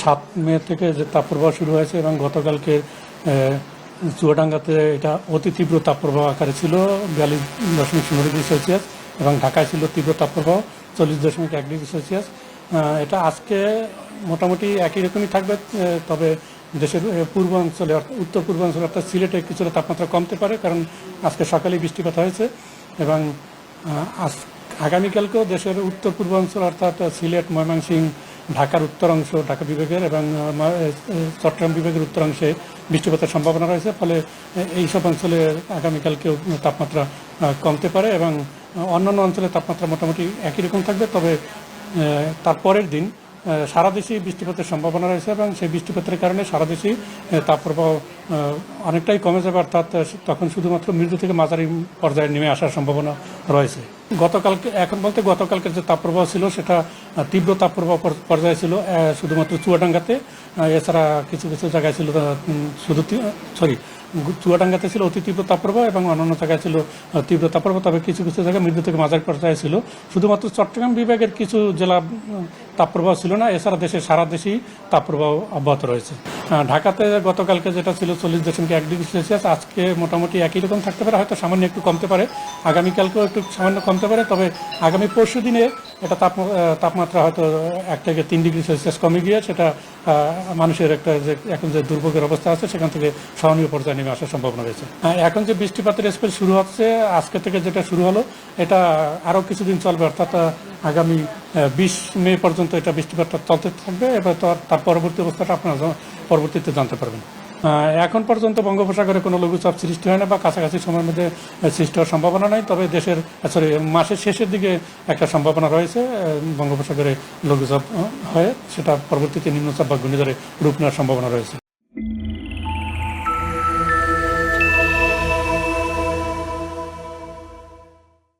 সাত মে থেকে যে তাপপ্রবাহ শুরু হয়েছে এবং গতকালকে চুয়াডাঙ্গাতে এটা অতি তীব্র তাপপ্রবাহ আকারে ছিল, বিয়াল্লিশ দশমিক শূন্য ডিগ্রি সেলসিয়াস এবং ঢাকায় ছিল তীব্র তাপপ্রবাহ চল্লিশ দশমিক এক ডিগ্রি সেলসিয়াস। এটা আজকে মোটামুটি একই রকমই থাকবে তবে দেশের পূর্বাঞ্চলে উত্তর পূর্বাঞ্চলে অর্থাৎ সিলেটে কিছুটা তাপমাত্রা কমতে পারে, কারণ আজকে সকালে বৃষ্টিপাত হয়েছে এবং আজ, আগামীকালকেও দেশের উত্তর পূর্বাঞ্চল অর্থাৎ সিলেট, ময়মনসিংহ ঢাকার উত্তরাংশ ঢাকা বিভাগের এবং চট্টগ্রাম বিভাগের উত্তরাংশে বৃষ্টিপাতের সম্ভাবনা রয়েছে ফলে এইসব অঞ্চলে আগামীকালকেও তাপমাত্রা কমতে পারে এবং অন্যান্য অঞ্চলে তাপমাত্রা মোটামুটি একই রকম থাকবে। তবে আহ, তার পরের দিন সারা দেশেই বৃষ্টিপাতের সম্ভাবনা রয়েছে এবং সেই বৃষ্টিপাতের কারণে সারা দেশেই তাপপ্রবাহ অনেকটাই কমে যাবে অর্থাৎ তখন শুধুমাত্র মৃদু থেকে মাঝারি পর্যায়ে নেমে আসার সম্ভাবনা রয়েছে। গতকালকে, এখন বলতে গতকালকে যে তাপপ্রবাহ ছিল, সেটা তীব্র তাপপ্রবাহ পর- পর্যায়ে ছিল শুধুমাত্র চুয়াডাঙ্গাতে। এছাড়া কিছু কিছু জায়গায় ছিল শুধু সরি চুয়াডাঙ্গাতে ছিল অতি তীব্র তাপপ্রবাহ এবং অন্যান্য জায়গায় ছিল তীব্র তাপপ্রবাহ। তবে কিছু কিছু জায়গায় মৃদু থেকে মাঝারি পর্যায়ে ছিল। শুধুমাত্র চট্টগ্রাম বিভাগের কিছু জেলা তাপপ্রবাহ ছিল না এছাড়া দেশের সারা দেশেই তাপপ্রবাহ অব্যাহত রয়েছে। ঢাকাতে গতকালকে যেটা ছিল চল্লিশ দশমিক এক ডিগ্রি সেলসিয়াস আজকে মোটামুটি একই রকম থাকতে পারে হয়তো সামান্য একটু কমতে পারে। আগামীকালকেও একটু সামান্য কমতে পারে তবে আগামী পরশু দিনে এটা আহ, তাপমাত্রা হয়তো এক থেকে তিন ডিগ্রি সেলসিয়াস কমে গিয়ে সেটা মানুষের একটা যে এখন যে দুর্ভোগের অবস্থা আছে সেখান থেকে সহনীয় পর্যায়ে নেমে আসার সম্ভাবনা রয়েছে। এখন যে বৃষ্টিপাতের স্পেল শুরু হচ্ছে আজকে থেকে যেটা শুরু হলো এটা আরও কিছুদিন চলবে অর্থাৎ আগামী বিশ মে পর্যন্ত এটা বৃষ্টিপাতটা চলতে থাকবে, এবার তার পরবর্তী অবস্থাটা আপনারা পরবর্তীতে জানতে পারবেন। এখন পর্যন্ত বঙ্গোপসাগরে কোনো লঘুচাপ সৃষ্টি হয় না বা কাছাকাছি সময়ের মধ্যে সৃষ্টি হওয়ার সম্ভাবনা নাই, তবে দেশের সরি মাসের শেষের দিকে একটা সম্ভাবনা রয়েছে বঙ্গোপসাগরে লঘুচাপ হয়, সেটা পরবর্তীতে নিম্নচাপ বা ঘূর্ণিঝড়ে রূপ নেওয়ার সম্ভাবনা রয়েছে।